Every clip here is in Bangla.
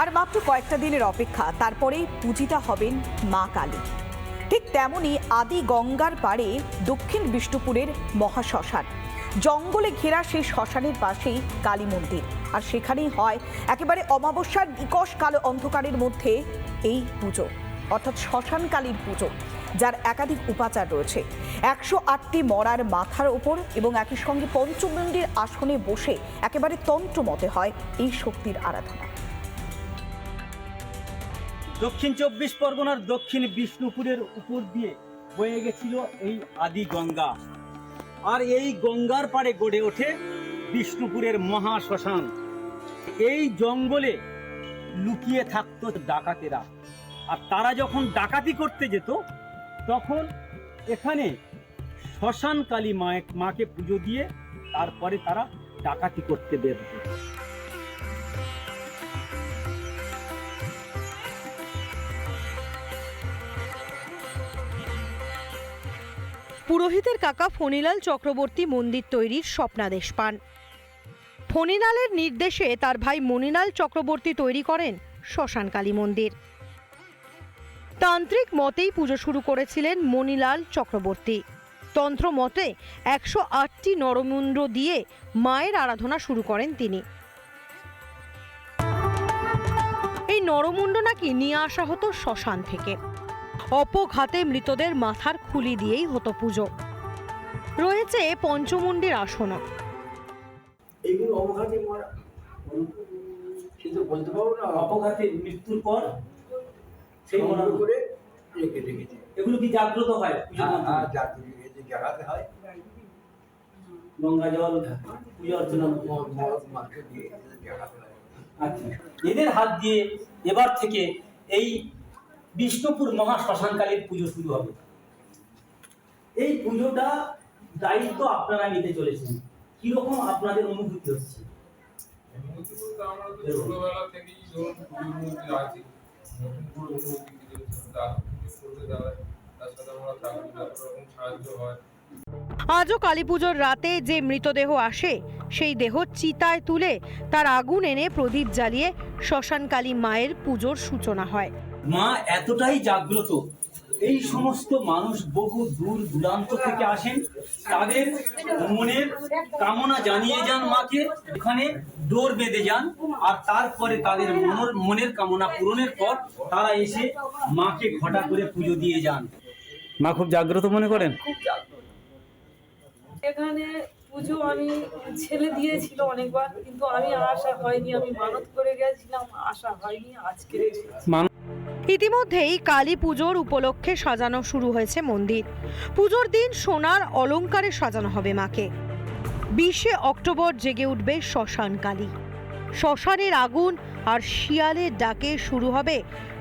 আর মাত্র কয়েকটা দিনের অপেক্ষা, তারপরেই পূজিতা হবেন মা কালী। ঠিক তেমনই আদি গঙ্গার পাড়ে দক্ষিণ বিষ্ণুপুরের মহাশ্মশান। জঙ্গলে ঘেরা সেই শ্মশানের পাশেই কালী মন্দির। আর সেখানেই হয় একেবারে অমাবস্যার নিকশ কালো অন্ধকারের মধ্যে এই পুজো, অর্থাৎ শ্মশান কালীর পুজো, যার একাধিক উপাচার রয়েছে। একশো আটটি মরার মাথার ওপর এবং একই সঙ্গে পঞ্চমন্দির আসনে বসে একেবারে তন্ত্র মতে হয় এই শক্তির আরাধনা। দক্ষিণ চব্বিশ পরগনার দক্ষিণ বিষ্ণুপুরের উপর দিয়ে বয়ে গেছিল এই আদি গঙ্গা। আর এই গঙ্গার পাড়ে গড়ে ওঠে বিষ্ণুপুরের মহা শ্মশান। এই জঙ্গলে লুকিয়ে থাকতো ডাকাতেরা। আর তারা যখন ডাকাতি করতে যেত, তখন এখানে শ্মশান কালী মায়ে মাকে পুজো দিয়ে তারপরে তারা ডাকাতি করতে বেরোতো পুরোহিতের কাকা ফণিলাল চক্রবর্তী মন্দির তৈরির স্বপ্নাদেশ পান। ফণিলালের নির্দেশে তার ভাই মণিলাল চক্রবর্তী তৈরি করেন শ্মশানকালী মন্দির। তান্ত্রিক মতেই পুজো শুরু করেছিলেন মণিলাল চক্রবর্তী। তন্ত্র মতে একশো আটটি নরমুন্ড দিয়ে মায়ের আরাধনা শুরু করেন তিনি। এই নরমুণ্ড নাকি নিয়ে আসা হতো শ্মশান থেকে। অপঘাতে মৃতদের মাথার খুলি দিয়েই হতো পুজো। রয়েছে পঞ্চমুণ্ডির আসনও। এগুলো অবঘাতে মারা কিন্তু বলতে পারব না অপঘাতে মৃত্যুর পর সেই মনে করে রেখে রেখেছে এগুলো কি জাগ্রত হয়? জাগাতে গঙ্গা জল পুজো অর্চনা হয়। আচ্ছা। এদের হাত দিয়ে এবার থেকে এই বিষ্ণুপুর মহা শ্মশানকালীর পুজো শুরু হবে। এই পুজোটা দায়িত্ব আপনারা নিতে চলেছেন। কীরকম আপনাদের অনুভূতি হচ্ছে? অনুভূতি বলতে আমরা তো ছোটবেলা থেকেই ধরুন পুজোর আছি। নতুন করে অনুভূতি করতে দাঁড়ায় তার সাথে আমরা থাকি সাহায্য হয়। আজও কালী পুজোর রাতে যে মৃতদেহ আসে সেই দেহ চিতায় তুলে তার আগুন এনে প্রদীপ জ্বালিয়ে শ্মশানকালী মায়ের পুজোর সূচনা হয়। মা এতটাই জাগ্রত। এই সমস্ত মানুষ বহু দূর দূরান্ত থেকে আসেন। তাদের মনের কামনা জানিয়ে যান মাকে। এখানে ডোর বেঁধে যান আর তারপরে তাদের মনের মনের কামনা পূরণের পর তারা এসে মাকে ঘটা করে পুজো দিয়ে যান। মা খুব জাগ্রত মনে করেন? এখানে পুজো আমি ছেলে দিয়েছিল অনেকবার কিন্তু আমি আশা হয়নি আমি মানত করে গেছিলাম আশা হয়নি আজকে ইতিমধ্যেই কালী পুজোর উপলক্ষে সাজানো শুরু হয়েছে মন্দির। পুজোর দিন সোনার অলংকারে সাজানো হবে মাকে। বিশে অক্টোবর জেগে উঠবে শ্মশান কালী। শ্মশানের আগুন আর শিয়ালের ডাকে শুরু হবে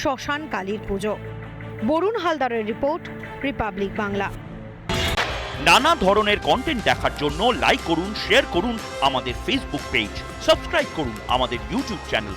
শ্মশান কালীর পুজো। বরুণ হালদারের রিপোর্ট, রিপাবলিক বাংলা। নানা ধরনের কন্টেন্ট দেখার জন্য লাইক করুন শেয়ার করুন আমাদের ফেসবুক পেজ সাবস্ক্রাইব করুন আমাদের ইউটিউব চ্যানেল